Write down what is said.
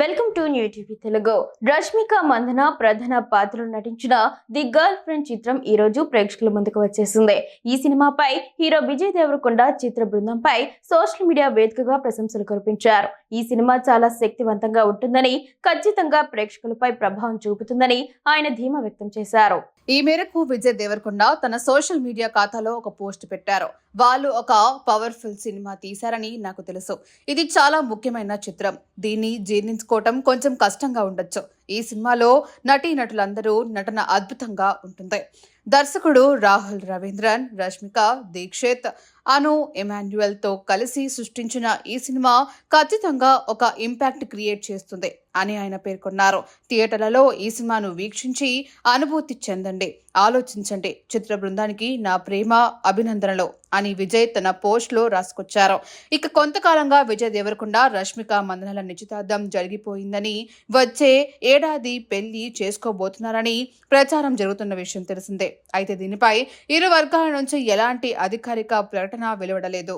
Welcome to new TV Telugu. Rashmika Mandanna ప్రధాన పాత్రలో నటించిన ది గర్ల్ ఫ్రెండ్ చిత్రం ఈ రోజు ప్రేక్షకుల ముందుకు వచ్చేసింది. ఈ సినిమాపై హీరో విజయ్ దేవరకొండ చిత్ర బృందంపై సోషల్ మీడియా వేదికగా ప్రశంసలు కురిపించారు. ఈ సినిమా చాలా శక్తివంతంగా ఉంటుందని ఖచ్చితంగా ప్రేక్షకులపై ప్రభావం చూపుతుందని ఆయన ధీమా వ్యక్తం చేశారు. ఈ మేరకు విజయ్ దేవరకొండ తన సోషల్ మీడియా ఖాతాలో ఒక పోస్ట్ పెట్టారు. వాళ్ళు ఒక పవర్ఫుల్ సినిమా తీశారని నాకు తెలుసు. ఇది చాలా ముఖ్యమైన చిత్రం. దీన్ని జీర్ణించుకోవటం కొంచెం కష్టంగా ఉండొచ్చు. ఈ సినిమాలో నటీ నటులందరూ నటన అద్భుతంగా ఉంటుంది. దర్శకుడు రాహుల్ రవీంద్రన్ రష్మిక దీక్షిత్ అను ఎమాన్యుయల్తో కలిసి సృష్టించిన ఈ సినిమా ఖచ్చితంగా ఒక ఇంపాక్ట్ క్రియేట్ చేస్తుంది. అని ఆయన పేర్కొన్నారు. థియేటర్లలో ఈ సినిమాను వీక్షించి అనుభూతి చెందండి. ఆలోచించండి. చిత్ర బృందానికి నా ప్రేమ అభినందనలు అని విజయ్ తన పోస్ట్లో రాసుకొచ్చారు. ఇక కొంతకాలంగా విజయ్ దేవరకొండ రష్మిక మందనల నిశ్చితార్థం జరిగిపోయిందని వచ్చే ఏడాది పెళ్ళి చేసుకోబోతున్నారని ప్రచారం జరుగుతున్న విషయం తెలిసిందే. అయితే దీనిపై ఇరు వర్గాల నుంచి ఎలాంటి అధికారిక ప్రకటన వెలువడలేదు.